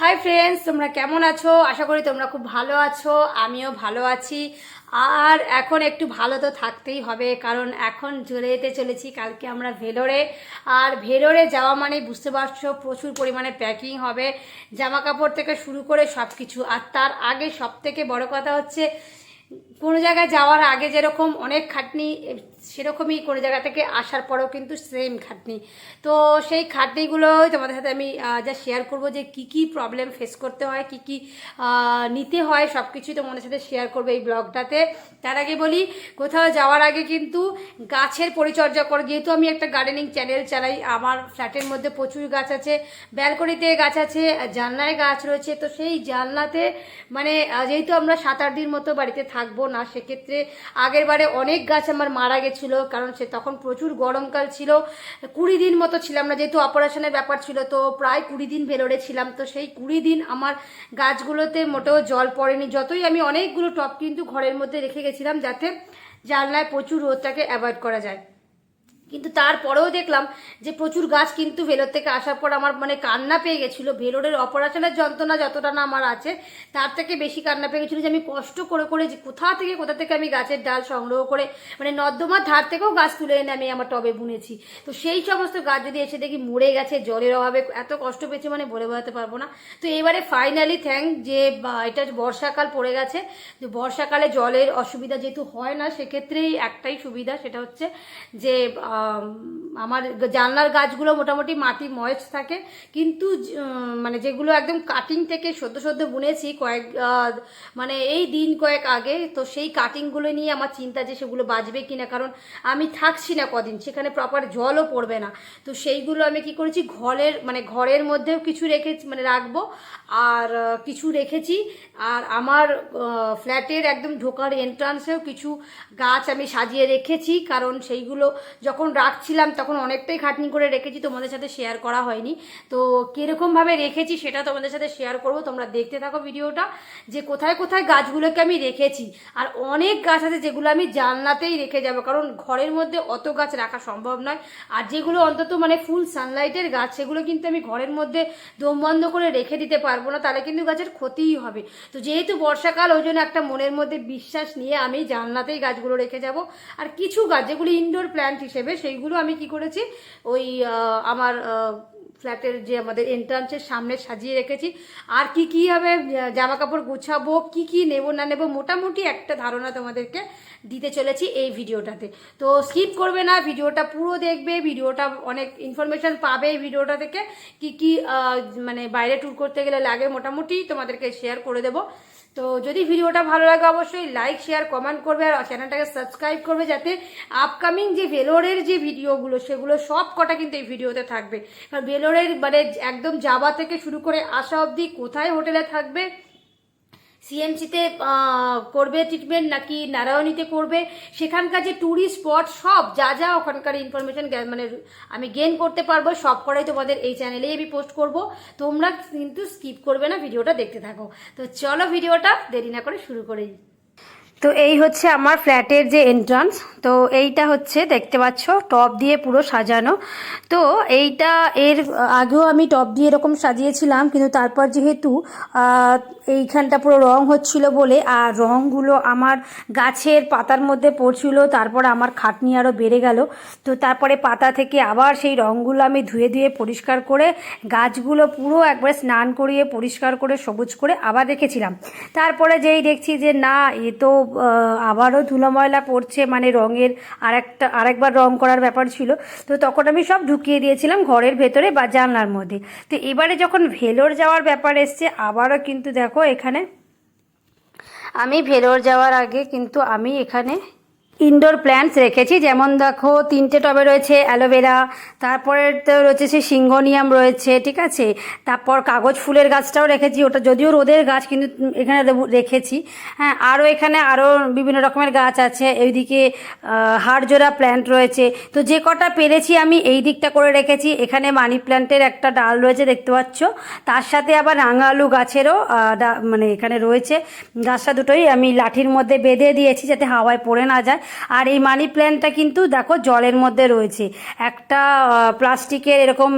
Hi friends তোমরা কেমন আছো? আশা করি তোমরা খুব ভালো আছো, আমিও ভালো আছি। আর এখন একটু ভালো তো থাকতেই হবে, কারণ এখন চলে যেতে চলেছি কালকে আমরা ভেলোরে। আর ভেলোরে যাওয়া মানে বুঝতে পারছ প্রচুর পরিমাণে প্যাকিং হবে জামা কাপড় থেকে শুরু করে সব কিছু আর তার আগে সব থেকে বড় কথা হচ্ছে কোনো জায়গায় যাওয়ার আগে যেরকম অনেক খাটনি সেরকমই কোনো জায়গা থেকে আসার পরেও কিন্তু সেম খাটনি। তো সেই খাটনিগুলোই তোমাদের সাথে আমি যা শেয়ার করব যে কি কি প্রবলেম ফেস করতে হয়, কি কি নিতে হয় সব কিছুই তোমাদের সাথে শেয়ার করব এই ব্লগটাতে তার আগে বলি, কোথাও যাওয়ার আগে কিন্তু গাছের পরিচর্যা করো। যেহেতু আমি একটা গার্ডেনিং চ্যানেল চালাই, আমার ফ্ল্যাটের মধ্যে প্রচুর গাছ আছে ব্যালকনিতে গাছ আছে, জানলায় গাছ রয়েছে। তো সেই জানলাতে মানে যেহেতু আমরা সাত আট দিন মতো বাড়িতে থাকব না, সেক্ষেত্রে আগের বারে অনেক গাছ আমার মারা গেছিল, কারণ সে তখন প্রচুর গরমকাল ছিল। কুড়ি দিন মতো ছিলাম না, যেহেতু অপারেশনের ব্যাপার ছিল, তো প্রায় কুড়ি দিন ভেলোরে ছিলাম। তো সেই কুড়ি দিন আমার গাছগুলোতে মোটেও জল পড়েনি। যতই আমি অনেকগুলো টপ কিন্তু ঘরের মধ্যে রেখে গেছিলাম, যাতে জানলায় প্রচুর রোদটাকে অ্যাভয়েড করা যায়। কিন্তু তারপরেও দেখলাম যে প্রচুর গাছ কিন্তু ভেলোর থেকে আসার পর আমার মানে কান্না পেয়ে গেছিল। ভেলোরের অপারেশনের যন্ত্রণা যতটা না আমার আছে, তার থেকে বেশি কান্না পেয়ে গেছিল যে আমি কষ্ট করে করে যে কোথা থেকে কোথা থেকে আমি গাছের ডাল সংগ্রহ করে মানে নর্দমার ধার থেকেও গাছ তুলে এনে আমি আমার টবে বুনেছি। তো সেই সমস্ত গাছ যদি এসে দেখি মরে গেছে, জলের অভাবে এত কষ্ট পেয়েছি মানে বলে বোঝাতে পারব না। তো এবারে ফাইনালি থ্যাংক যে এটা বর্ষাকাল পড়ে গেছে, যে বর্ষাকালে জলের অসুবিধা যেহেতু হয় না, সেক্ষেত্রেই একটাই সুবিধা, সেটা হচ্ছে যে আমার জানলার গাছগুলো মোটামুটি মাটি ময়েস্ট থাকে। কিন্তু মানে যেগুলো একদম কাটিং থেকে সদ্য সদ্য বুনেছি কয়েক মানে এই দিন কয়েক আগে, তো সেই কাটিংগুলো নিয়ে আমার চিন্তা যে সেগুলো বাঁচবে কিনা। কারণ আমি থাকছি না কদিন, সেখানে প্রপার জলও পড়বে না। তো সেইগুলো আমি কি করেছি, ঘরের মানে ঘরের মধ্যেও কিছু রেখে মানে রাখব। আর কিছু রেখেছি। আর আমার ফ্ল্যাটের একদম ঢোকার এন্ট্রান্সেও কিছু গাছ আমি সাজিয়ে রেখেছি। কারণ সেইগুলো যখন রাখছিলাম, তখন অনেকটাই খাটনি করে রেখেছি, তোমাদের সাথে শেয়ার করা হয়নি। তো কীরকমভাবে রেখেছি সেটা তোমাদের সাথে শেয়ার করব, তোমরা দেখতে থাকো ভিডিওটা, যে কোথায় কোথায় গাছগুলোকে আমি রেখেছি। আর অনেক গাছ আছে যেগুলো আমি জানলাতেই রেখে যাব, কারণ ঘরের মধ্যে অত গাছ রাখা সম্ভব নয়। আর যেগুলো অন্তত মানে ফুল সানলাইটের গাছ, সেগুলো কিন্তু আমি ঘরের মধ্যে দম বন্ধ করে রেখে দিতে পারব না, তাহলে কিন্তু গাছের ক্ষতিই হবে। তো যেহেতু বর্ষাকাল, ওই জন্য একটা মনের মধ্যে বিশ্বাস নিয়ে আমি জানলাতেই গাছগুলো রেখে যাব। আর কিছু গাছ, যেগুলো ইনডোর প্ল্যান্ট হিসেবে সেইগুলো আমি কি করেছি? ওই আমার ফ্ল্যাটের যে আমাদের এন্ট্রান্সের সামনে সাজিয়ে রেখেছি। আর কি কি হবে জামা কাপড় গুছাবো, কি কি নেব, না নেব, মোটামুটি একটা ধারণা তোমাদেরকে দিতে চলেছি এই ভিডিওটাতে। তো স্কিপ করবে না, ভিডিওটা পুরো দেখবে, ভিডিওটা অনেক ইনফরমেশন পাবে এই ভিডিওটা থেকে। কি কি মানে বাইরে ট্যুর করতে গেলে লাগে, মোটামুটি তোমাদেরকে শেয়ার করে দেবো। তো যদি ভিডিওটা ভালো লাগে, অবশ্যই লাইক শেয়ার কমেন্ট করবে আর চ্যানেলটাকে সাবস্ক্রাইব করবে যাতে আপকামিং যে বেলোরের যে ভিডিওগুলো, সেগুলো সব কটা কিন্তু এই ভিডিওতে থাকবে। কারণ বেলোরের মানে একদম যাওয়া থেকে শুরু করে আসা অবধি কোথায় হোটেলে থাকবে সিএমসিতে করবে ট্রিটমেন্ট নাকি নারায়ণীতে করবে? সেখানকার যে ট্যুরিস্ট স্পট সব যা যা ওখানকার ইনফরমেশান মানে আমি গেন করতে পারব, সব করাই তোমাদের এই চ্যানেলেই আমি পোস্ট করব। তোমরা কিন্তু স্কিপ করবে না, ভিডিওটা দেখতে থাকো। তো চলো, ভিডিওটা দেরি না করে শুরু করেই তো এই হচ্ছে আমার ফ্ল্যাটের যে এন্ট্রান্স তো এইটা হচ্ছে দেখতে পাচ্ছ টপ দিয়ে পুরো সাজানো। তো এইটা এর আগেও আমি টপ দিয়ে এরকম সাজিয়েছিলাম, কিন্তু তারপর যেহেতু এইখানটা পুরো রং হচ্ছিল বলে, আর রংগুলো আমার গাছের পাতার মধ্যে পড়ছিল, তারপর আমার খাটনি আরও বেড়ে গেল। তো তারপরে পাতা থেকে আবার সেই রংগুলো আমি ধুয়ে ধুয়ে পরিষ্কার করে, গাছগুলো পুরো একবার স্নান করিয়ে পরিষ্কার করে, সবুজ করে আবার রেখেছিলাম। তারপরে যেই দেখছি যে না, এ তো আবারও ধুলো ময়লা পড়ছে মানে রঙের আরেকটা আরেকবার রং করার ব্যাপার ছিল। তো তখন আমি সব ঢুকিয়ে দিয়েছিলাম ঘরের ভেতরে বা জানলার মধ্যে। তো এবারে যখন ভেলোর যাওয়ার ব্যাপার এসছে, আবারও কিন্তু দেখো এখানে আমি ভেলোর যাওয়ার আগে কিন্তু আমি এখানে ইনডোর প্ল্যান্টস রেখেছি, যেমন দেখো তিনটে টবে রয়েছে অ্যালোভেরা, তারপরে তো রয়েছে সে সিঙ্গোনিয়াম রয়েছে, ঠিক আছে? তারপর কাগজ ফুলের গাছটাও রেখেছি, ওটা যদিও রোদের গাছ, কিন্তু এখানে রেখেছি। হ্যাঁ আরও এখানে আরও বিভিন্ন রকমের গাছ আছে, এইদিকে হাড়জোড়া প্ল্যান্ট রয়েছে। তো যে কটা পেরেছি আমি এই দিকটা করে রেখেছি, এখানে মানি প্ল্যান্টের একটা ডাল রয়েছে, দেখতে পাচ্ছ? তার সাথে আবার রাঙা আলু গাছেরও মানে এখানে রয়েছে। গাছটা দুটোই আমি লাঠির মধ্যে বেঁধে দিয়েছি, যাতে হাওয়ায় পড়ে না যায়। আর এই মানি প্ল্যান্টটা কিন্তু দেখো জলের মধ্যে রয়েছে। একটা প্লাস্টিকের এরকম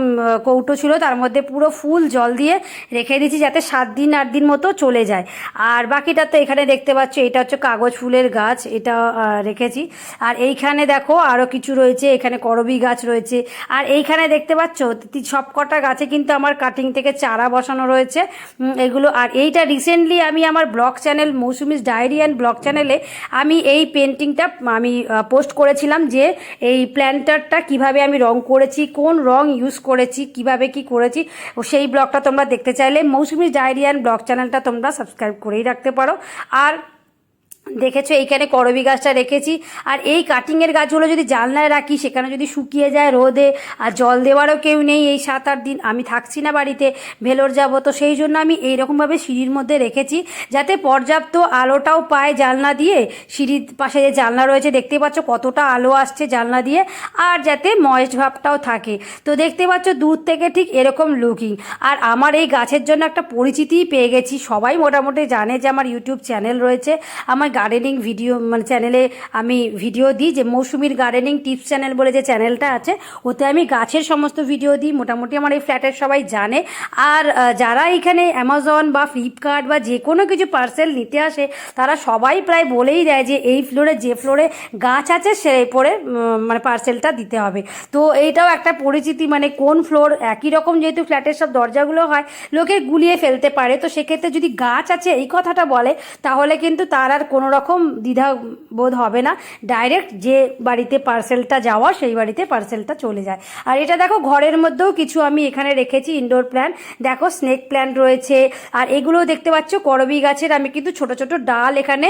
কৌটো ছিল, তার মধ্যে পুরো ফুল জল দিয়ে রেখে দিয়েছি যাতে সাত দিন আট দিন মতো চলে যায়। আর বাকিটা তো এখানে দেখতে পাচ্ছ, এটা হচ্ছে কাগজ ফুলের গাছ, এটা রেখেছি। আর এইখানে দেখো আরও কিছু রয়েছে, এখানে করবি গাছ রয়েছে। আর এইখানে দেখতে পাচ্ছ সব কটা গাছে কিন্তু আমার কাটিং থেকে চারা বসানো রয়েছে। এগুলো, আর এইটা রিসেন্টলি আমি আমার blog channel Mousumi's diary and blog চ্যানেলে আমি এই পেন্টিংটা আমি পোস্ট করেছিলাম যে এই প্ল্যান্টারটা কীভাবে আমি রং করেছি, কোন রং ইউজ করেছি, কীভাবে কি করেছি সেই ব্লগটা তোমরা দেখতে চাইলে। মৌসুমি ডায়রিয়ান ব্লগ চ্যানেলটা তোমরা সাবস্ক্রাইব করেই রাখতে পারো। আর দেখেছ, এইখানে করবি গাছটা রেখেছি। আর এই কাটিংয়ের গাছগুলো যদি জানলায় রাখি, সেখানে যদি শুকিয়ে যায় রোদে, আর জল দেওয়ারও কেউ নেই এই সাত আট দিন, আমি থাকছি না বাড়িতে, ভেলোর যাব, তো সেই জন্য আমি এইরকমভাবে সিঁড়ির মধ্যে রেখেছি, যাতে পর্যাপ্ত আলোটাও পায় জানলা দিয়ে। সিঁড়ির পাশে যে জানলা রয়েছে, দেখতে পাচ্ছ কতটা আলো আসছে জানলা দিয়ে, আর যাতে ময়েস্ট ভাবটাও থাকে। তো দেখতে পাচ্ছ দূর থেকে ঠিক এরকম লুকিং আর আমার এই গাছের জন্য একটা পরিচিতিই পেয়ে গেছি। সবাই মোটামুটি জানে যে আমার ইউটিউব চ্যানেল রয়েছে। আমার গার্ডেনিং ভিডিও মানে চ্যানেলে আমি ভিডিও দিই যে মৌসুমির গার্ডেনিং টিপস চ্যানেল বলে যে চ্যানেলটা আছে, ওতে আমি গাছের সমস্ত ভিডিও দিই। মোটামুটি আমার এই ফ্ল্যাটের সবাই জানে। আর যারা এখানে অ্যামাজন বা ফ্লিপকার্ট বা যে কোনো কিছু পার্সেল নিতে আসে, তারা সবাই প্রায় বলেই দেয় যে এই ফ্লোরে যে ফ্লোরে গাছ আছে, সেই পরে মানে পার্সেলটা দিতে হবে। তো এইটাও একটা পরিচিতি মানে কোন ফ্লোর একই রকম যেহেতু ফ্ল্যাটের সব দরজাগুলো হয়, লোকে গুলিয়ে ফেলতে পারে। তো সেক্ষেত্রে যদি গাছ আছে, এই কথাটা বলে, তাহলে কিন্তু তার আর কোনো রকম দ্বিধা বোধ হবে না। ডাইরেক্ট যে বাড়িতে পার্সেলটা যাওয়া, সেই বাড়িতে পার্সেলটা চলে যায়। আর এটা দেখো, ঘরের মধ্যেও কিছু আমি এখানে রেখেছি ইনডোর প্ল্যান্ট দেখো স্নেক প্ল্যান্ট রয়েছে। আর এগুলোও দেখতে পাচ্ছ, করবি গাছের আমি কিন্তু ছোট ছোট ডাল এখানে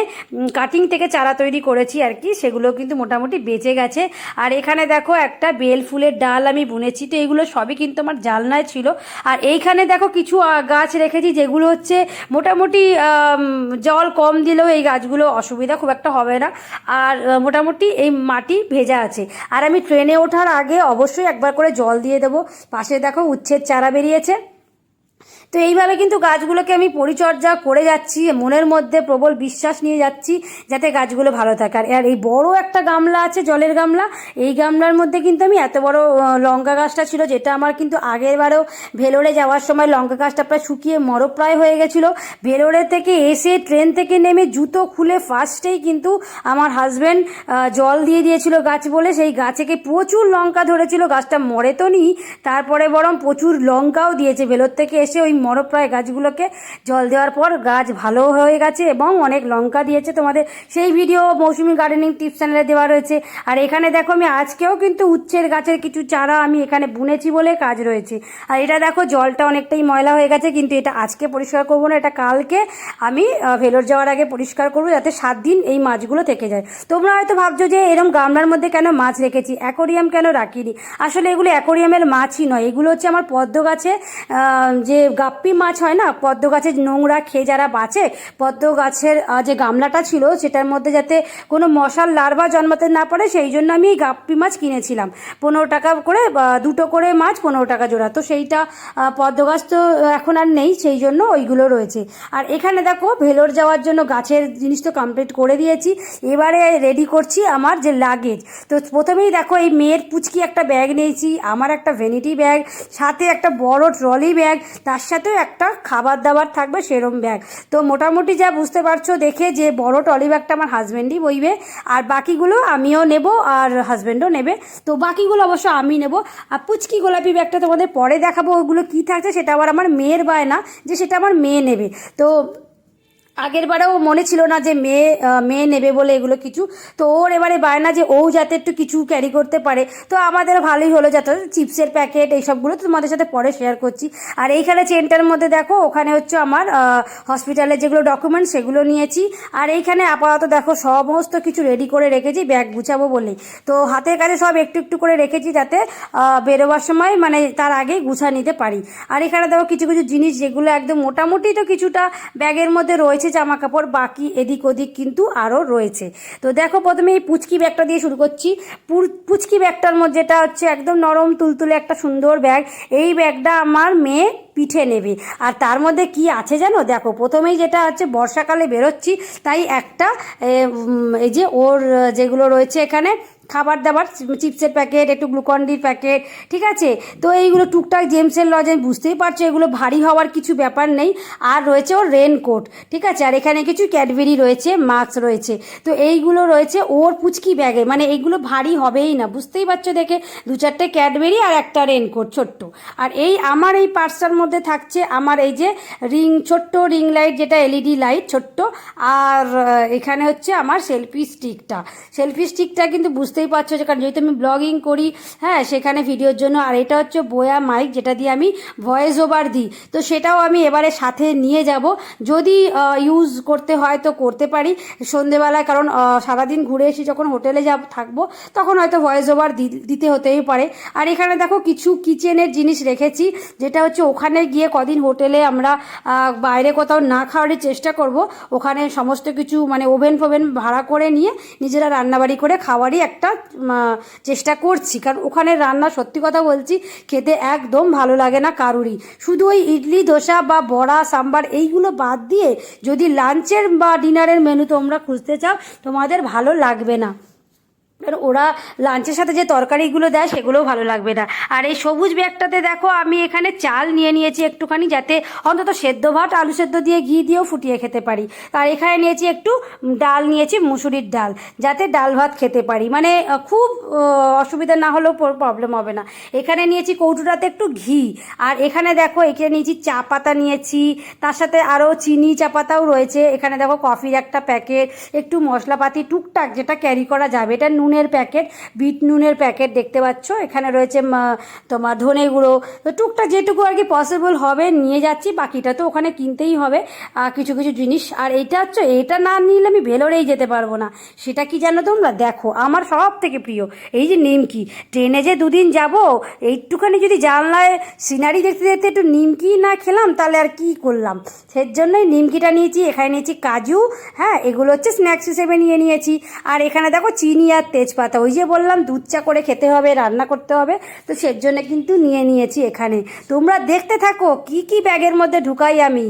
কাটিং থেকে চারা তৈরি করেছি আর কি সেগুলো কিন্তু মোটামুটি বেঁচে গেছে। আর এখানে দেখো, একটা বেল ফুলের ডাল আমি বুনেছি। তো এগুলো সবই কিন্তু আমার জালনায় ছিল। আর এইখানে দেখো, কিছু গাছ রেখেছি, যেগুলো হচ্ছে মোটামুটি জল কম দিলেও এই গাছগুলো অসুবিধা খুব একটা হবে না। আর মোটামুটি এই মাটি ভেজা আছে। আর আমি ট্রেনে ওঠার আগে অবশ্যই একবার করে জল দিয়ে দেবো। পাশে দেখো উচ্ছের চারা বেরিয়েছে। তো এইভাবে কিন্তু গাছগুলোকে আমি পরিচর্যা করে যাচ্ছি, মনের মধ্যে প্রবল বিশ্বাস নিয়ে যাচ্ছি যাতে গাছগুলো ভালো থাকে। আর এই বড় একটা গামলা আছে, জলের গামলা, এই গামলার মধ্যে কিন্তু আমি এত বড় লঙ্কা গাছটা ছিল যেটা আমার কিন্তু আগের বারেও ভেলোরে যাওয়ার সময় লঙ্কা গাছটা প্রায় শুকিয়ে মরপ্রায় হয়ে গেছিল। ভেলোরে থেকে এসে ট্রেন থেকে নেমে জুতো খুলে ফার্স্টেই কিন্তু আমার হাজব্যান্ড জল দিয়ে দিয়েছিল গাছ বলে। সেই গাছেকে প্রচুর লঙ্কা ধরেছিল, গাছটা মরে তো নি, তারপরে বরং প্রচুর লঙ্কাও দিয়েছে। ভেলোর থেকে এসে ওই মরপ্রায় গাছগুলোকে জল দেওয়ার পর গাছ ভালো হয়ে গেছে এবং অনেক লঙ্কা দিয়েছে তোমাদের। সেই ভিডিও মৌসুমি গার্ডেনিং টিপস চ্যানেলে দেওয়া রয়েছে। আর এখানে দেখো আমি আজকেও কিন্তু উচ্ছের গাছের কিছু চারা আমি এখানে বুনেছি বলে কাজ রয়েছে। আর এটা দেখো জলটা অনেকটাই ময়লা হয়ে গেছে, কিন্তু এটা আজকে পরিষ্কার করব না, এটা কালকে আমি ভেলোর যাওয়ার আগে পরিষ্কার করব যাতে সাত দিন এই মাছগুলো থেকে যায়। তোমরা হয়তো ভাবছ যে এরকম গামলার মধ্যে কেন মাছ রেখেছি? অ্যাকোরিয়াম কেন রাখিনি? আসলে এগুলো অ্যাকোরিয়ামের মাছই নয়, এগুলো হচ্ছে আমার পদ্ম গাছে যে গাপ্পি মাছ হয় না? পদ্ম গাছের নোংরা খেয়ে যারা বাঁচে পদ্ম গাছের যে গামলাটা ছিল, সেটার মধ্যে যাতে কোনো মশার লার্ভা জন্মাতে না পারে, সেই জন্য আমি এই গাপ্পি মাছ কিনেছিলাম। পনেরো টাকা করে দুটো করে মাছ পনেরো টাকা জোড়া। তো সেইটা পদ্ম গাছ তো এখন আর নেই, সেই জন্য ওইগুলো রয়েছে। আর এখানে দেখো, ভেলোর যাওয়ার জন্য গাছের জিনিস তো কমপ্লিট করে দিয়েছি। এবারে রেডি করছি আমার যে লাগেজ তো প্রথমেই দেখো, এই মেয়ের পুচকি একটা ব্যাগ নিয়েছি, আমার একটা ভ্যানিটি ব্যাগ সাথে একটা বড় ট্রলি ব্যাগ তার সাথেও একটা খাবার দাবার থাকবে সেরম ব্যাগ তো মোটামুটি যা বুঝতে পারছ, দেখে যে বড় টলি ব্যাগটা আমার হাজব্যান্ডই বইবে, আর বাকিগুলো আমিও নেব আর হাজব্যান্ডও নেবে। তো বাকিগুলো অবশ্য আমি নেব। আর পুচকি গোলাপি ব্যাগটা তোমাদের পরে দেখাবো, ওগুলো কী থাকছে সেটা আবার আমার মেয়ের বায় না যে সেটা আমার মেয়ে নেবে। তো আগের বারেও মনে ছিল না যে মেয়ে মেয়ে নেবে বলে এগুলো কিছু। তো ওর এবারে বায়না যে ও যাতে একটু কিছু ক্যারি করতে পারে। তো আমাদের ভালোই হলো যাতে চিপসের প্যাকেট এইসবগুলো তো তোমাদের সাথে পরে শেয়ার করছি। আর এইখানে চেনটার মধ্যে দেখো, ওখানে হচ্ছে আমার হসপিটালের যেগুলো ডকুমেন্টস সেগুলো নিয়েছি। আর এইখানে আপাতত দেখো সমস্ত কিছু রেডি করে রেখেছি ব্যাগ গুছাবো বলে তো হাতের কাছে সব একটু একটু করে রেখেছি যাতে বেরোবার সময় মানে তার আগেই গুছা নিতে পারি। আর এখানে দেখো কিছু কিছু জিনিস যেগুলো একদম মোটামুটি তো কিছুটা ব্যাগের মধ্যে রয়েছে রয়েছে জামা কাপড় বাকি এদিক ওদিক কিন্তু আরও রয়েছে। তো দেখো প্রথমে এই পুচকি ব্যাগটা দিয়ে শুরু করছি। পুচকি ব্যাগটার মধ্যে যেটা হচ্ছে একদম নরম তুলতুলে একটা সুন্দর ব্যাগ। এই ব্যাগটা আমার মেয়ে পিঠে নেবে। আর তার মধ্যে কি আছে জানো? দেখো, প্রথমেই যেটা হচ্ছে বর্ষাকালে বেরোচ্ছি, তাই একটা এই যে ওর যেগুলো রয়েছে এখানে খাবার দাবার চিপসের প্যাকেট, একটু গ্লুকন্ডির প্যাকেট, ঠিক আছে? তো এইগুলো টুকটাক জেমসের লজেন বুঝতেই পারছ, এগুলো ভারী হওয়ার কিছু ব্যাপার নেই। আর রয়েছে ওর রেনকোট, ঠিক আছে? আর এখানে কিছু ক্যাডবেরি রয়েছে, মাস্ক রয়েছে। তো এইগুলো রয়েছে ওর পুচকি ব্যাগে মানে এইগুলো ভারী হবেই না, বুঝতেই পারছ দেখে? দু চারটে ক্যাডবেরি আর একটা রেনকোট, ছোট্ট। আর এই আমার এই পার্সটার মধ্যে থাকছে আমার এই যে রিং, ছোট্ট রিং লাইট, যেটা এলইডি লাইট, ছোট্ট। আর এখানে হচ্ছে আমার সেলফি স্টিকটা। সেলফি স্টিকটা কিন্তু বুঝতেই পারছ যে, কারণ যেহেতু আমি ব্লগিং করি হ্যাঁ সেখানে ভিডিওর জন্য, আর এটা হচ্ছে বোয়া মাইক যেটা দিয়ে আমি ভয়েস ওভার দিই। তো সেটাও আমি এবারে সাথে নিয়ে যাব। যদি ইউজ করতে হয় তো করতে পারি সন্ধেবেলায়, কারণ সারাদিন ঘুরে এসে যখন হোটেলে যাব, থাকব, তখন হয়তো ভয়েস ওভার দিতে হতেই পারে। আর এখানে দেখো কিছু কিচেনের জিনিস রেখেছি, যেটা হচ্ছে ওখানে গিয়ে কদিন হোটেলে আমরা বাইরে কোথাও না খাওয়ারই চেষ্টা করব। ওখানে সমস্ত কিছু মানে ওভেন ফোভেন ভাড়া করে নিয়ে নিজেরা রান্নাবাড়ি করে খাওয়ারই একটা আহ, চেষ্টা করছি। কারণ ওখানে রান্না সত্যি কথা বলছি খেতে একদম ভালো লাগে না কারুরই। শুধু ওই ইডলি দোসা বা বড়া সাম্বার এইগুলো বাদ দিয়ে যদি লাঞ্চের বা ডিনারের মেনু তোমরা খুঁজতে চাও তোমাদের ভালো লাগবে না। ওরা লাঞ্চের সাথে যে তরকারিগুলো দেয় সেগুলোও ভালো লাগবে না। আর এই সবুজ ব্যাগটাতে দেখো, আমি এখানে চাল নিয়ে নিয়েছি একটুখানি যাতে অন্তত সেদ্ধ ভাত, আলু সেদ্ধ দিয়ে ঘি দিয়েও ফুটিয়ে খেতে পারি। আর এখানে নিয়েছি একটু ডাল, নিয়েছি মুসুরির ডাল, যাতে ডাল ভাত খেতে পারি। মানে খুব অসুবিধা না হলেও প্রবলেম হবে না। এখানে নিয়েছি কৌটুটাতে একটু ঘি। আর এখানে দেখো, এখানে নিয়েছি চা পাতা নিয়েছি। তার সাথে আরও চিনি চা পাতাও রয়েছে। এখানে দেখো কফির একটা প্যাকেট, একটু মশলাপাতি, টুকটাক যেটা ক্যারি করা যাবে। এটা নুনের প্যাকেট, বিট নুনের প্যাকেট দেখতে পাচ্ছ। এখানে রয়েছে তোমার ধনে গুঁড়ো। তো টুকটাক যেটুকু আর কি পসিবল হবে নিয়ে যাচ্ছি, বাকিটা তো ওখানে কিনতেই হবে। কিছু কিছু জিনিস, আর এইটা হচ্ছে, এটা না নিলে আমি ভেলোরেই যেতে পারব না। সেটা কি জানো তোমরা? দেখো, আমার সব থেকে প্রিয়, এই যে নিমকি। ট্রেনে যে দুদিন যাব, এইটুখানি যদি জানলায় সিনারি দেখতে দেখতে একটু নিমকি না খেলাম, তাহলে আর কি করলাম? সেই জন্যই নিমকিটা নিয়েছি, এখানে নিয়েছি কাজু হ্যাঁ এগুলো হচ্ছে স্ন্যাক্স হিসেবে নিয়ে নিয়েছি। আর এখানে দেখো, চিনি আর তেজপাতা, ওই যে বললাম, দুধ চা করে খেতে হবে, রান্না করতে হবে, তো সের জন্য কিন্তু নিয়ে নিয়েছি এখানে। তোমরা দেখতে থাকো, কি কি ব্যাগের মধ্যে ঢুকাই আমি।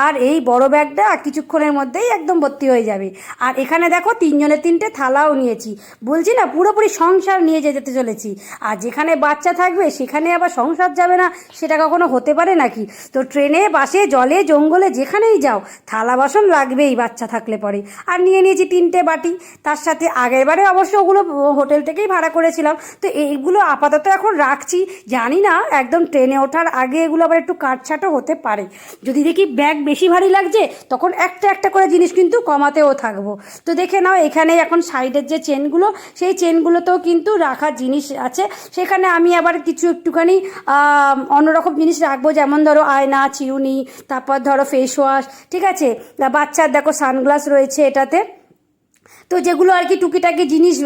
আর এই বড় ব্যাগটা কিছুক্ষণের মধ্যেই একদম ভর্তি হয়ে যাবে। আর এখানে দেখো তিনজনের তিনটে থালাও নিয়েছি। বলছি না, পুরোপুরি সংসার নিয়ে যেতে চলেছি। আর যেখানে বাচ্চা থাকবে, সেখানে আবার সংসার যাবে না, সেটা কখনো হতে পারে নাকি? তো ট্রেনে, বাসে, জলে, জঙ্গলে, যেখানেই যাও, থালা বাসন লাগবেই বাচ্চা থাকলে পরে। আর নিয়ে নিয়েছি তিনটে বাটি। তার সাথে আগের বারে অবশ্য ওগুলো হোটেল থেকেই ভাড়া করেছিলাম। তো এইগুলো আপাতত এখন রাখছি। জানি না, একদম ট্রেনে ওঠার আগে এগুলো আবার একটু কাটছাটও হতে পারে। যদি দেখি ব্যাগ বেশি ভারী লাগছে, তখন একটা একটা করে জিনিস কিন্তু কমাতেও থাকব। তো দেখে নাও, এখানে এখন সাইডের যে চেনগুলো, সেই চেনগুলোতেও কিন্তু রাখার জিনিস আছে। সেখানে আমি আবার কিছু একটুখানি অন্যরকম জিনিস রাখব। যেমন ধরো আয়না, চিউনি, তারপর ধরো ফেস ওয়াশ ঠিক আছে? বাচ্চার দেখো সানগ্লাস রয়েছে এটাতে। তো যেগুলো আর কি টুকিটাকি জিনিস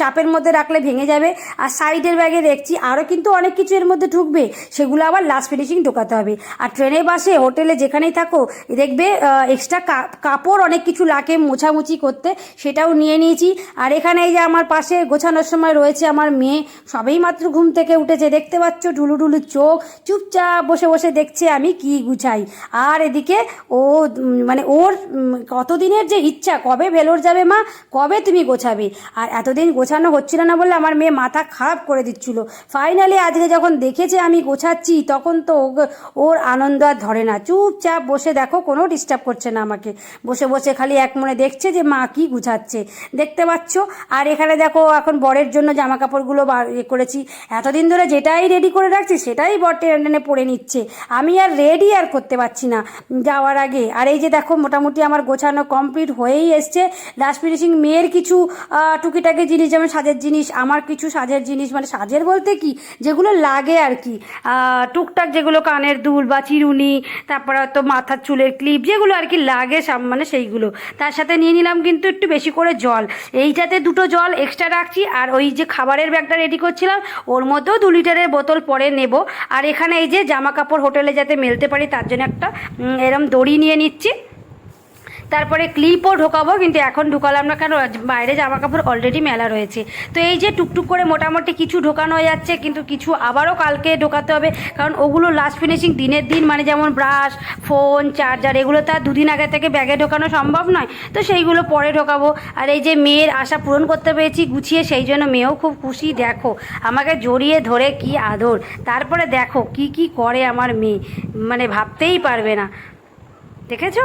চাপের মধ্যে রাখলে ভেঙে যাবে, আর সাইডের ব্যাগে দেখছি আরও কিন্তু অনেক কিছু এর মধ্যে ঢুকবে, সেগুলো আবার লাস্ট ফিনিশিং ঢোকাতে হবে। আর ট্রেনে, বাসে, হোটেলে যেখানেই থাকো, দেখবে এক্সট্রা কাপড় অনেক কিছু লাগে মোছামুছি করতে, সেটাও নিয়ে নিয়েছি। আর এখানে এই যে আমার পাশে গোছানোর সময় রয়েছে আমার মেয়ে, সবেই মাত্র ঘুম থেকে উঠেছে, দেখতে পাচ্ছ ঢুলু ঢুলু চোখ, চুপচাপ বসে বসে দেখছে আমি কি গুছাই। আর এদিকে ও মানে ওর কতদিনের যে ইচ্ছা, কবে ভেলোর যাবে মা? কবে তুমি গোছাবে? আর এতদিন গোছানো হচ্ছিল না বলে আমার মেয়ে মাথা খারাপ করে দিচ্ছিল। ফাইনালি আজকে যখন দেখেছে আমি গোছাচ্ছি, তখন তো ওর আনন্দ আর ধরে না। চুপচাপ বসে দেখো, কোনো ডিস্টার্ব করছে না আমাকে। বসে বসে খালি এক মনে দেখছে যে মা কি গুছাচ্ছে। দেখতে পাচ্ছ? আর এখানে দেখো, এখন বরের জন্য জামা কাপড়গুলো ইয়ে করেছি। এতদিন ধরে যেটাই রেডি করে রাখছি, সেটাই বর টেনে টেনে পরে নিচ্ছে। আমি আর রেডি আর করতে পারছি না। যাওয়ার আগে। আর এই যে দেখো, মোটামুটি আমার গোছানো কমপ্লিট হয়েই এসছে। লাস্ট ফিনিশিং মেয়ের কিছু টুকিটাকি জিনিস, যেমন সাজের জিনিস, আমার কিছু সাজের জিনিস মানে সাজের বলতে কি? যেগুলো লাগে আর কি। টুকটাক যেগুলো কানের দুল বা চিরুনি, তারপর হয়তো মাথার চুলের ক্লিপ যেগুলো আর কি লাগে মানে সেইগুলো। তার সাথে নিয়ে নিলাম কিন্তু একটু বেশি করে জল। এইটাতে দুটো জল এক্সট্রা রাখছি, আর ওই যে খাবারের ব্যাগটা রেডি করছিলাম, ওর মধ্যেও দু লিটারের বোতল পরে নেব। আর এখানে এই যে জামা কাপড় হোটেলে যাতে মেলতে পারি, তার জন্য একটা এরম দড়ি নিয়ে নিচ্ছি। তারপরে ক্লিপও ঢোকাবো, কিন্তু এখন ঢোকালাম না, কারণ বাইরে জামা কাপড় অলরেডি মেলা রয়েছে। তো এই যে টুকটুক করে মোটামুটি কিছু ঢোকানো যাচ্ছে, কিন্তু কিছু আবারও কালকে ঢোকাতে হবে, কারণ ওগুলো লাস্ট ফিনিশিং দিনের দিন মানে যেমন ব্রাশ ফোন চার্জার এগুলো তো আর দুদিন আগে থেকে ব্যাগে ঢোকানো সম্ভব নয়। তো সেইগুলো পরে ঢোকাবো। আর এই যে মেয়ের আশা পূরণ করতে পেরেছি গুছিয়ে, সেই জন্য মেয়েও খুব খুশি। দেখো, আমাকে জড়িয়ে ধরে কি আদর। তারপরে দেখো কি কি করে আমার মেয়ে মানে ভাবতেই পারবে না। দেখেছ?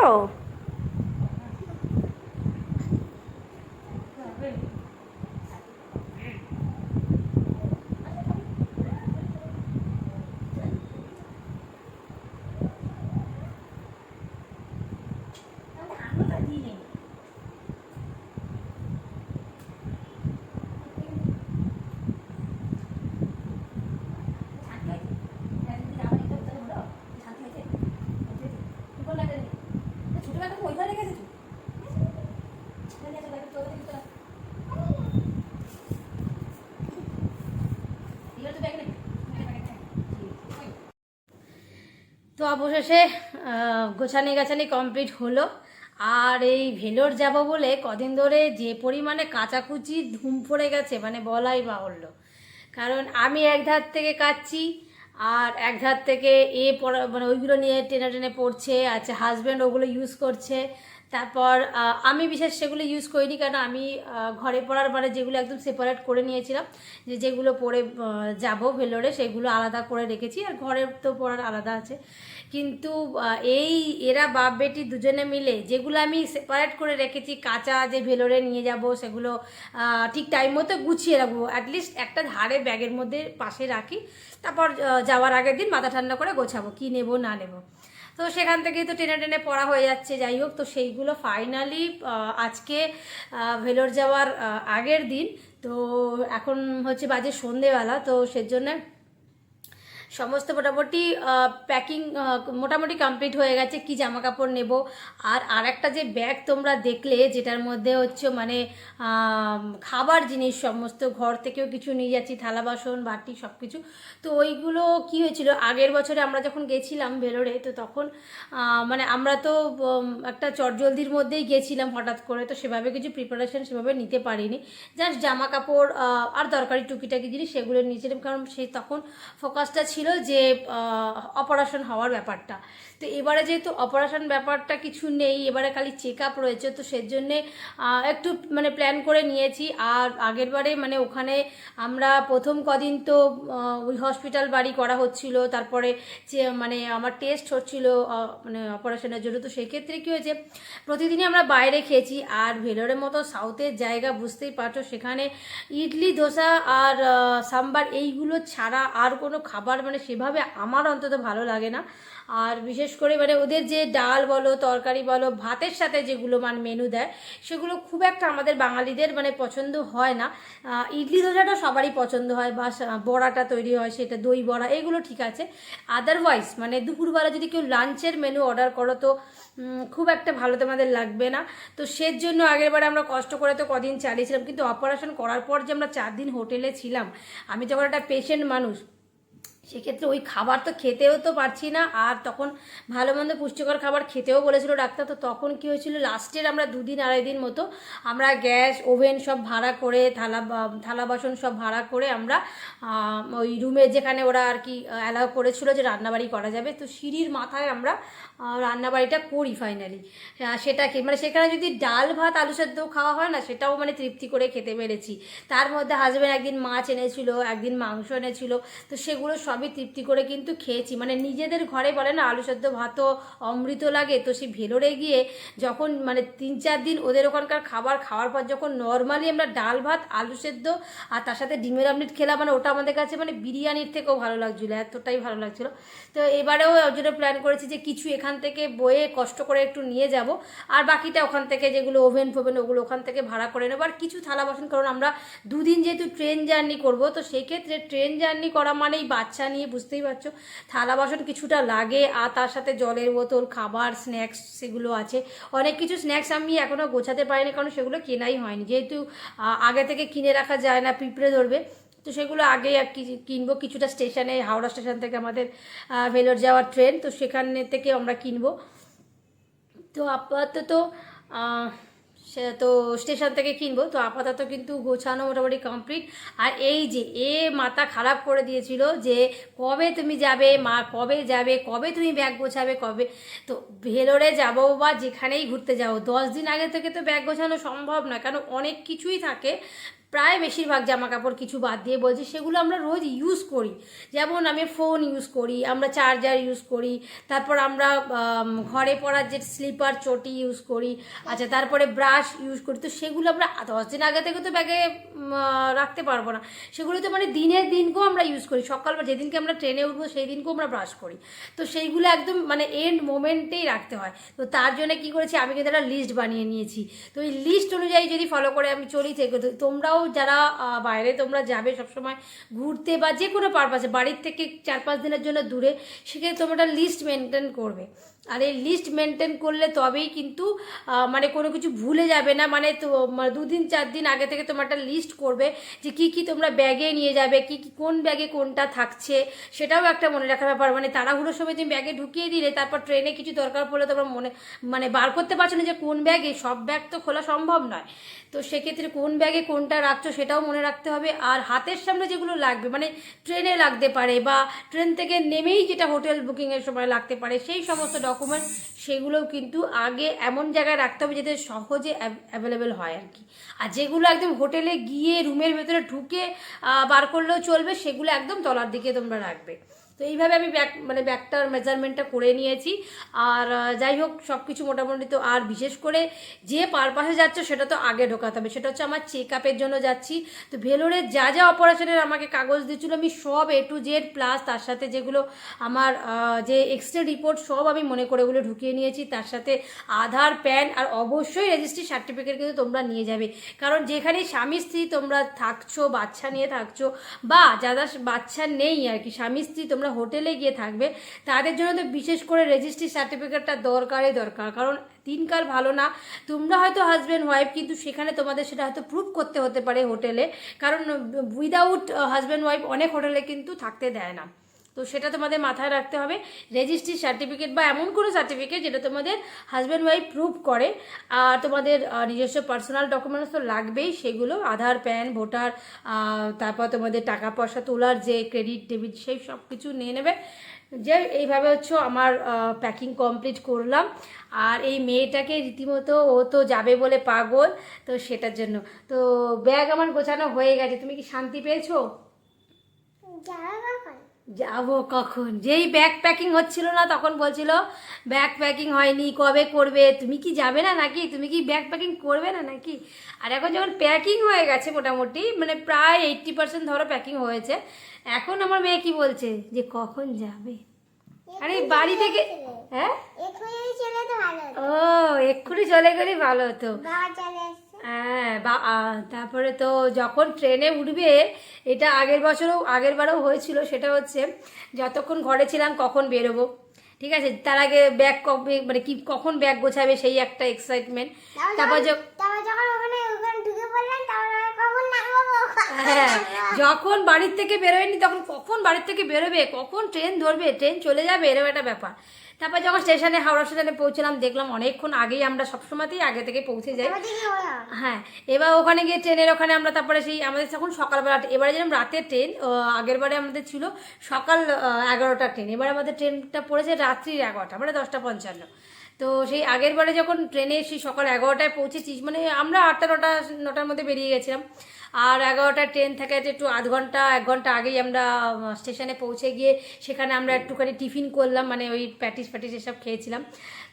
তো অবশেষে গোছানি গাছানি কমপ্লিট হলো। আর এই ভেলোর যাব বলে কদিন ধরে যে পরিমাণে কাচাকুচি ধুম পড়ে গেছে মানে বলাই বাহুল্য। কারণ আমি এক ধার থেকে কাচ্ছি আর এক ধার থেকে এ পড়া মানে ওইগুলো নিয়ে টেনে টেনে পড়ছে আচ্ছা হাজব্যান্ড ওগুলো ইউজ করছে তারপর আমি বিশেষ সেগুলো ইউজ করিনি কারণ আমি ঘরে পড়ার মানে যেগুলো একদম সেপারেট করে নিয়েছিলাম, যে যেগুলো পরে যাব ভেলোরে সেগুলো আলাদা করে রেখেছি আর ঘরে তো পড়ার আলাদা আছে। কিন্তু এই এরা বাপ বেটি দুজনে মিলে যেগুলো আমি সেপারেট করে রেখেছি, কাঁচা যে ভেলোরে নিয়ে যাব সেগুলো ঠিক টাইম মতো গুছিয়ে রাখব। অ্যাটলিস্ট একটা ধারে ব্যাগের মধ্যে পাশে রাখি, তারপর যাওয়ার আগের দিন মাথা ঠান্ডা করে গোছাবো, কি নেব না নেব। তো সেখান থেকেই তো টেনে টেনে পড়া হয়ে যাচ্ছে, যাই হোক। তো সেইগুলো ফাইনালি আজকে ভেলোর যাওয়ার আগের দিন। তো এখন হচ্ছে বাজে সন্ধেবেলা, তো সেজন্য সমস্ত মোটামুটি প্যাকিং মোটামুটি কমপ্লিট হয়ে গেছে, কি জামা কাপড় নেব? আর আর একটা যে ব্যাগ তোমরা দেখলে, যেটার মধ্যে হচ্ছে মানে খাবার জিনিস সমস্ত, ঘর থেকেও কিছু নিয়ে যাচ্ছি, থালা বাসন, বাটি সব কিছু তো ওইগুলো কি হয়েছিল, আগের বছরে আমরা যখন গেছিলাম ভেলোরে, তো তখন মানে আমরা তো একটা চটজলদির মধ্যেই গেছিলাম হঠাৎ করে, তো সেভাবে কিছু প্রিপারেশন সেভাবে নিতে পারিনি। জাস্ট জামা কাপড় আর দরকারি টুকিটাকি জিনিস সেগুলো নিয়েছিলাম, কারণ সেই তখন ফোকাসটা ছিল যে অপারেশন হওয়ার ব্যাপারটা। তো এবারে যেহেতু অপারেশন ব্যাপারটা কিছু নেই, এবারে খালি চেক আপ রয়েছে, তো সেজন্যে একটু মানে প্ল্যান করে নিয়েছি। আর আগের বারে মানে ওখানে আমরা প্রথম কদিন তো ওই হসপিটাল বাড়ি করা হচ্ছিল। তারপরে যে মানে আমার টেস্ট হচ্ছিল মানে অপারেশনের জন্য। তো সেক্ষেত্রে কী হয়েছে, প্রতিদিনই আমরা বাইরে খেয়েছি। আর ভেলোরের মতো সাউথের জায়গা বুঝতেই পারছ, সেখানে ইডলি, ধোসা আর সাম্বার এইগুলো ছাড়া আর কোনো খাবার মানে সেভাবে আমার অন্তত ভালো লাগে না। আর বিশেষ করে মানে ওদের যে ডাল বলো, তরকারি বলো, ভাতের সাথে যেগুলো মানে মেনু দেয়, সেগুলো খুব একটা আমাদের বাঙালিদের মানে পছন্দ হয় না। ইডলি ধোসাটা সবারই পছন্দ হয় বা বড়াটা তৈরি হয়, সেটা দই, বড়া, এগুলো ঠিক আছে। আদারওয়াইজ মানে দুপুরবেলা যদি কেউ লাঞ্চের মেনু অর্ডার করো তো খুব একটা ভালো তোমাদের লাগবে না। তো সের জন্য আগের বারে আমরা কষ্ট করে তো কদিন চালিয়েছিলাম, কিন্তু অপারেশন করার পর যে আমরা চার দিন হোটেলে ছিলাম, আমি যখন একটা পেশেন্ট মানুষ সেক্ষেত্রে ওই খাবার তো খেতেও তো পারছি না। আর তখন ভালো মন্দ পুষ্টিকর খাবার খেতেও বলেছিল ডাক্তার। তো তখন কি হয়েছিল লাস্টের আমরা দুদিন, আড়াই দিন মতো আমরা গ্যাস, ওভেন সব ভাড়া করে, থালা থালা বাসন সব ভাড়া করে আমরা ওই রুমে যেখানে ওরা আর কি অ্যালাউ করেছিল যে রান্নাবাড়ি করা যাবে। তো সিঁড়ির মাথায় আমরা রান্নাবাড়িটা করি ফাইনালি সেটা মানে সেখানে যদি ডাল, ভাত, আলু সেদ্ধ খাওয়া হয় না, সেটাও মানে তৃপ্তি করে খেতে পেরেছি। তার মধ্যে হাজব্যান্ড একদিন মাছ এনেছিল, একদিন মাংস এনেছিল। তো সেগুলো সবই তৃপ্তি করে কিন্তু খেয়েছি। মানে নিজেদের ঘরে বলে না, আলু সেদ্ধ ভাতও অমৃত লাগে, তো সেই ভেলোরে গিয়ে যখন মানে তিন চার দিন ওদের ওখানকার খাবার খাওয়ার পর যখন নর্মালি আমরা ডাল ভাত, আলু সেদ্ধ আর তার সাথে ডিমের আমলেট খেলাম মানে ওটা আমাদের কাছে মানে বিরিয়ানির থেকেও ভালো লাগছিল, এতটাই ভালো লাগছিল। তো এবারেও ওই জন্য প্ল্যান করেছি যে কিছু এখান থেকে বয়ে কষ্ট করে একটু নিয়ে যাব, আর বাকিটা ওখান থেকে যেগুলো ওভেন ফোভেন ওগুলো ওখান থেকে ভাড়া করে নেব। আর কিছু থালা বাসন, কারণ আমরা দুদিন যেহেতু ট্রেন জার্নি করব, তো সেক্ষেত্রে ট্রেন জার্নি করা মানেই বাচ্চা নিয়ে বুঝতেই পারছ। থালা বাসন কিছুটা লাগে, আর তার সাথে জলের বোতল, খাবার স্ন্যাক্স সেগুলো আছে। অনেক কিছু স্ন্যাক্স আমি এখনও গোছাতে পারিনি, কারণ সেগুলো কেনাই হয়নি। যেহেতু আগে থেকে কিনে রাখা যায় না, পিঁপড়ে ধরবে, তো সেগুলো আগে আর কি কিনবো। কিছুটা স্টেশনে, হাওড়া স্টেশন থেকে আমাদের ভেলোর যাওয়ার ট্রেন তো সেখানে থেকে আমরা কিনবো। তো আপাতত সে তো স্টেশন থেকে কিনবো, তো আপাতত কিন্তু গোছানো মোটামুটি কমপ্লিট আর এই যে, এ মাথা খারাপ করে দিয়েছিল যে, কবে তুমি যাবে, মা কবে যাবে, কবে তুমি ব্যাগ গোছাবে, কবে? তো ভেলোরে যাব বা যেখানেই ঘুরতে যাব, দশ দিন আগে থেকে তো ব্যাগ গোছানো সম্ভব না, কারণ অনেক কিছুই থাকে। প্রায় বেশিরভাগ জামা কাপড় কিছু বাদ দিয়ে বলছি, সেগুলো আমরা রোজ ইউজ করি। যেমন আমি ফোন ইউজ করি, আমরা চার্জার ইউজ করি, তারপর আমরা ঘরে পরার যে স্লিপার চটি ইউজ করি আচ্ছা তারপরে ব্রাশ ইউজ করি, তো সেগুলো আমরা দশ দিন আগে থেকে তো ব্যাগে রাখতে পারব না। সেগুলো তো মানে দিনের দিনকেও আমরা ইউজ করি সকালবেলা যেদিনকে আমরা ট্রেনে উঠবো সেই দিনকেও আমরা ব্রাশ করি। তো সেইগুলো একদম মানে এন্ড মোমেন্টেই রাখতে হয়। তো তার জন্য কি করেছি, আমি কিন্তু একটা লিস্ট বানিয়ে নিয়েছি। তো এই লিস্ট অনুযায়ী যদি ফলো করে আমি চলি থেকে তোমরাও যারা বাইরে তোমরা যাবে সবসময় ঘুরতে বা যে কোনো পারপাসে বাড়ির থেকে চার পাঁচ দিনের জন্য দূরে সেক্ষেত্রে তোমরা লিস্ট মেনটেন করবে। আর এই লিস্ট মেনটেন করলে তবেই কিন্তু মানে কোনো কিছু ভুলে যাবে না। মানে তো দুদিন চার দিন আগে থেকে তোমার একটা লিস্ট করবে যে কি কি তোমরা ব্যাগে নিয়ে যাবে, কি কি, কোন ব্যাগে কোনটা থাকছে, সেটাও একটা মনে রাখার ব্যাপার। মানে তাড়াহুড়োর সময় তুমি ব্যাগে ঢুকিয়ে দিলে, তারপর ট্রেনে কিছু দরকার পড়লে তোমরা মনে মানে বার করতে পারছ না যে কোন ব্যাগে সব ব্যাগ তো খোলা সম্ভব নয়। তো সেক্ষেত্রে কোন ব্যাগে কোনটা রাখছো সেটাও মনে রাখতে হবে। আর হাতের সামনে যেগুলো লাগবে মানে ট্রেনে লাগতে পারে বা ট্রেন থেকে নেমেই যেটা হোটেল বুকিংয়ের সময় লাগতে পারে, সেই সমস্ত ডকুমেন্ট সেগুলোও কিন্তু আগে এমন জায়গায় রাখতে হবে যাতে সহজে অ্যাভেলেবেল হয় আর কি। আর যেগুলো একদম হোটেলে গিয়ে রুমের ভেতরে ঢুকে বার করলেও চলবে, সেগুলো একদম তলার দিকে তোমরা রাখবে। তো এইভাবে আমি ব্যাগ মানে ব্যাগটার মেজারমেন্টটা করে নিয়েছি। আর যাই হোক সব কিছু মোটামুটি তো আর বিশেষ করে যে পারপাসে যাচ্ছে সেটা তো আগে ঢোকাতে হবে। সেটা হচ্ছে আমার চেক আপের জন্য যাচ্ছি। তো ভেলোরের যা যা অপারেশনের আমাকে কাগজ দিচ্ছিল, আমি সব এ টু জেড প্লাস তার সাথে যেগুলো আমার যে এক্সরে রিপোর্ট সব আমি মনে করে ওগুলো ঢুকিয়ে নিয়েছি। তার সাথে আধার, প্যান আর অবশ্যই রেজিস্ট্রি সার্টিফিকেট কিন্তু তোমরা নিয়ে যাবে। কারণ যেখানে স্বামী, স্ত্রী তোমরা থাকছো, বাচ্চা নিয়ে থাকছো বা যারা বাচ্চা নেই আর কি, স্বামী, স্ত্রী তোমরা হোটেলে গিয়ে থাকবে, তাদের জন্য তো বিশেষ করে রেজিস্ট্রি সার্টিফিকেটটা দরকারই দরকার। কারণ দিনকাল ভালো না, তোমরা হয়তো হাজব্যান্ড ওয়াইফ কিন্তু সেখানে তোমাদের সেটা হয়তো প্রুভ করতে হতে পারে হোটেলে। কারণ উইদাউট হাজব্যান্ড ওয়াইফ অনেক হোটেলে কিন্তু থাকতে দেয় না। তো সেটা তোমাদের মাথায় রাখতে হবে। রেজিস্ট্রি সার্টিফিকেট বা এমন কোনো সার্টিফিকেট যেটা তোমাদের হাজব্যান্ড ওয়াইফ প্রুভ করে, আর তোমাদের নিজস্ব পার্সোনাল ডকুমেন্টস তো লাগবেই, সেগুলো আধার প্যান ভোটার তারপর তোমাদের টাকা পয়সা তোলার যে ক্রেডিট ডেবিট সেই সব কিছু নিয়ে নেবে। যে এইভাবে হচ্ছে আমার প্যাকিং কমপ্লিট করলাম। আর এই মেয়েটাকে রীতিমতো ও তো যাবে বলে পাগল, তো সেটার জন্য। তো ব্যাগ আমার গোছানো হয়ে গেছে, তুমি কি শান্তি পেয়েছ? যাব কখন? যেই ব্যাগ প্যাকিং হচ্ছিল না, তখন বলছিল ব্যাগ প্যাকিং হয়নি, কবে করবে? তুমি কি যাবে না নাকি? তুমি কি ব্যাগ প্যাকিং করবে না নাকি? আর এখন যখন প্যাকিং হয়ে গেছে মোটামুটি মানে প্রায় এইট্টি পার্সেন্ট ধরো প্যাকিং হয়েছে, এখন আমার মেয়ে কি বলছে? যে কখন যাবে? আরে বাড়ি থেকে হ্যাঁ? চলে তো ভালো হতো। ও এক্ষুনি চলে গেলেই ভালো হতো। হ্যাঁ বা তারপরে তো যখন ট্রেনে উঠবে এটা আগের বছরও আগের বারেও হয়েছিল সেটা হচ্ছে যতক্ষণ ঘরে ছিলাম কখন বেরোবো। ঠিক আছে? তার আগে ব্যাগ কবে মানে কি কখন ব্যাগ গোছাবে সেই একটা এক্সাইটমেন্ট তারপর যখন ওখানে ওখানে ঢুকে পড়লেন তারপর হ্যাঁ যখন বাড়ির থেকে বেরোয়নি তখন কখন বাড়ির থেকে বেরোবে? কখন ট্রেন ধরবে? ট্রেন চলে যাবে? এরকম একটা ব্যাপার। তারপর যখন স্টেশনে হাওড়া স্টেশনে পৌঁছলাম দেখলাম অনেকক্ষণ আগেই আমরা সবসময়তেই আগে থেকে পৌঁছে যাই। হ্যাঁ এবার ওখানে গিয়ে ট্রেনের ওখানে আমরা তারপরে সেই আমাদের তখন সকালবেলা এবারে যেরকম রাতের ট্রেন আগের বারে আমাদের ছিল সকাল এগারোটা ট্রেন। এবার আমাদের ট্রেনটা পড়েছে রাত্রির এগারোটা মানে দশটা পঞ্চান্ন। তো সেই আগের বারে যখন ট্রেনে সেই সকাল এগারোটায় পৌঁছেছিস মানে আমরা আটটা নটা নটার মধ্যে বেরিয়ে গেছিলাম। আর এগারোটা ট্রেন থেকে একটু আধ ঘণ্টা, এক ঘণ্টা আগেই আমরা স্টেশনে পৌঁছে গিয়ে সেখানে আমরা একটুখানি টিফিন করলাম মানে ওই প্যাটিস প্যাটিস এসব খেয়েছিলাম।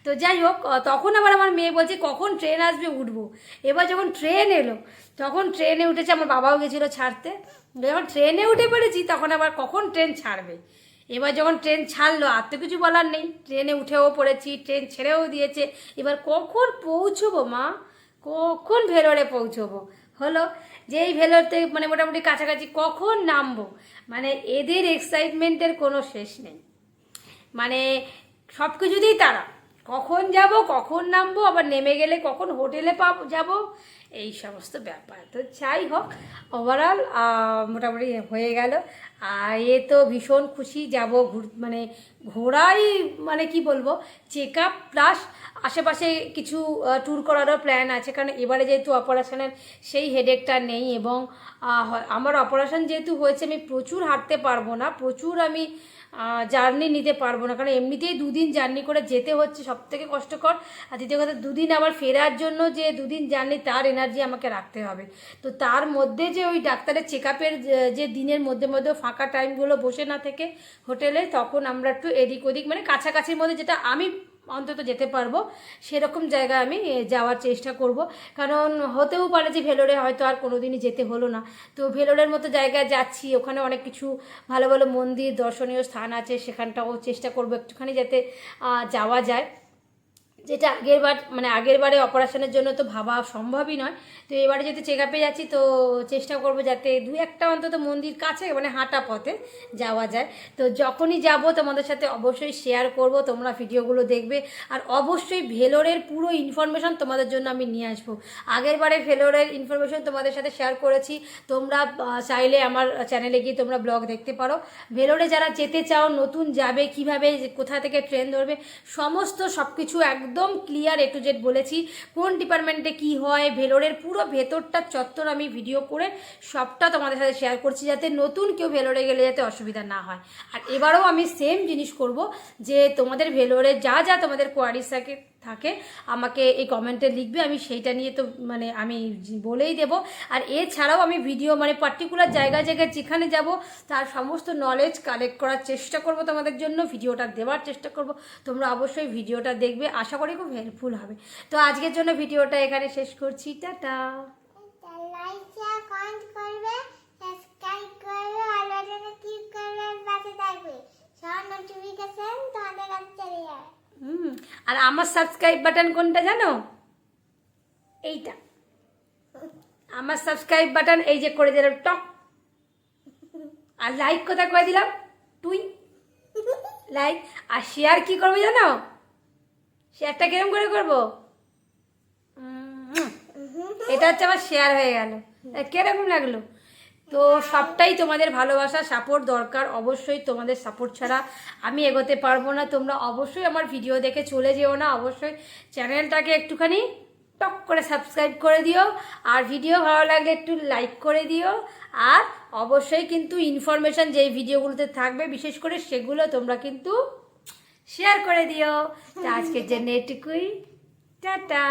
তো যাই হোক তখন আবার আমার মেয়ে বলছে, কখন ট্রেন আসবে? উঠবো। এবার যখন ট্রেন এলো, তখন ট্রেনে উঠেছে, আমার বাবাও গেছিল ছাড়তে। যখন ট্রেনে উঠে পড়েছি, তখন আবার কখন ট্রেন ছাড়বে? এবার যখন ট্রেন ছাড়লো, আর তো কিছু বলার নেই। ট্রেনে উঠেও পড়েছি ট্রেন ছেড়েও দিয়েছে। এবার কখন পৌঁছবো, মা? কখন ভেলোরে পৌঁছবো? হলো যেই ভেলোরতে মানে মোটামুটি কাছাকাছি কখন নামবো? মানে এদের এক্সাইটমেন্টের কোনো শেষ নেই। মানে সব কিছুতেই তারা। কখন যাব, কখন নামবো, আবার নেমে গেলে কখন হোটেলে পাব যাব? এই সমস্ত ব্যাপার। তো যাই হোক ওভারঅল মোটামুটি হয়ে গেল। আর এ তো ভীষণ খুশি, যাব মানে ঘোরাই মানে কি বলব চেক আপ প্লাস আশেপাশে কিছু ট্যুর করারও প্ল্যান আছে। কারণ এবারে যেহেতু অপারেশনের সেই হেডেকটা নেই এবং আমার অপারেশন যেহেতু হয়েছে, আমি প্রচুর হাঁটতে পারব না। প্রচুর আমি জার্নি নিতে পারব না। কারণ এমনিতেই দুদিন জার্নি করে যেতে হচ্ছে সব থেকে কষ্টকর। আর দ্বিতীয় কথা, দুদিন আবার ফেরার জন্য যে দুদিন জার্নি তার এনার্জি আমাকে রাখতে হবে। তো তার মধ্যে যে ওই ডাক্তারের চেক আপের যে দিনের মধ্যে মধ্যে ফাঁকা টাইমগুলো বসে না থেকে হোটেলে তখন আমরা একটু এদিক ওদিক মানে কাছাকাছির মধ্যে যেটা আমি অন্তত যেতে পারব। সেরকম জায়গায় আমি যাওয়ার চেষ্টা করব। কারণ হতেও পারে যে ভেলোরে হয়তো আর কোনো দিনই যেতে হলো না। তো ভেলোরের মতো জায়গায় যাচ্ছি, ওখানে অনেক কিছু ভালো ভালো মন্দির, দর্শনীয় স্থান আছে, সেখানটাও চেষ্টা করব একটুখানি যাতে যাওয়া যায়। যেটা আগের বার মানে আগের বারে অপারেশনের জন্য তো ভাবা সম্ভবই নয়। তো এবারে যেহেতু চেক আপে যাচ্ছি, তো চেষ্টা করব যাতে দু একটা অন্তত মন্দির কাছে মানে হাঁটা পথে যাওয়া যায়। তো যখনই যাব, তোমাদের সাথে অবশ্যই শেয়ার করব, তোমরা ভিডিওগুলো দেখবে। আর অবশ্যই ভেলোরের পুরো ইনফরমেশন তোমাদের জন্য আমি নিয়ে আসব। আগের বারে ভেলোরের ইনফরমেশন তোমাদের সাথে শেয়ার করেছি। তোমরা চাইলে আমার চ্যানেলে গিয়ে তোমরা ব্লগ দেখতে পারো। ভেলোরে যারা যেতে চাও, নতুন যাবে, কীভাবে, কোথা থেকে ট্রেন ধরবে, সমস্ত সব কিছু একদম ক্লিয়ার এ টু জেড বলেছি। কোন ডিপার্টমেন্টে কি হয়, ভেলোরের পুরো ভেতরটা চত্বর আমি ভিডিও করে সবটা তোমাদের সাথে শেয়ার করছি, যাতে নতুন কেউ ভেলোরে গেলে যাতে অসুবিধা না হয়। আর এবারেও আমি সেম জিনিস করব, যে তোমাদের ভেলোরে যা যা তোমাদের কোয়ারিস থাকে থাকে, আমাকে এই কমেন্টে লিখবে, আমি সেইটা নিয়ে তো মানে আমি বলেই দেব। আর এছাড়াও আমি ভিডিও মানে পার্টিকুলার জায়গায় জায়গায় যেখানে যাব, তার সমস্ত নলেজ কালেক্ট করার চেষ্টা করব তোমাদের জন্য ভিডিওটা দেওয়ার চেষ্টা করব। তোমরা অবশ্যই ভিডিওটা দেখবে, আশা করি খুব হেল্পফুল হবে। তো আজকের জন্য ভিডিওটা এখানে শেষ করছি, টাটা। লাইক শেয়ার কমেন্ট তোমাদের কাছে চলে যাবে। আর আমার সাবস্ক্রাইব বাটন কোনটা জানো? এইটা। আমার সাবস্ক্রাইব বাটন এই যে করে দিলাম টক। আর লাইক কোথায় করে দিলাম? তুই। লাইক আর শেয়ার কি করব জানো? শেয়ারটা কিরম করে করব? এটা হচ্ছে আমার শেয়ার হয়ে গেল। কীরকম লাগল? তো সবটাই তোমাদের ভালোবাসা সাপোর্ট দরকার। অবশ্যই তোমাদের সাপোর্ট ছাড়া আমি এগোতে পারব না। তোমরা অবশ্যই আমার ভিডিও দেখে চলে যেও না। অবশ্যই চ্যানেলটাকে একটুখানি টক করে সাবস্ক্রাইব করে দিও। আর ভিডিও ভালো লাগলে একটু লাইক করে দিও। আর অবশ্যই কিন্তু ইনফরমেশান যেই ভিডিওগুলোতে থাকবে, বিশেষ করে সেগুলো তোমরা কিন্তু শেয়ার করে দিও। আজকের জন্য এটুকুই। টাটা!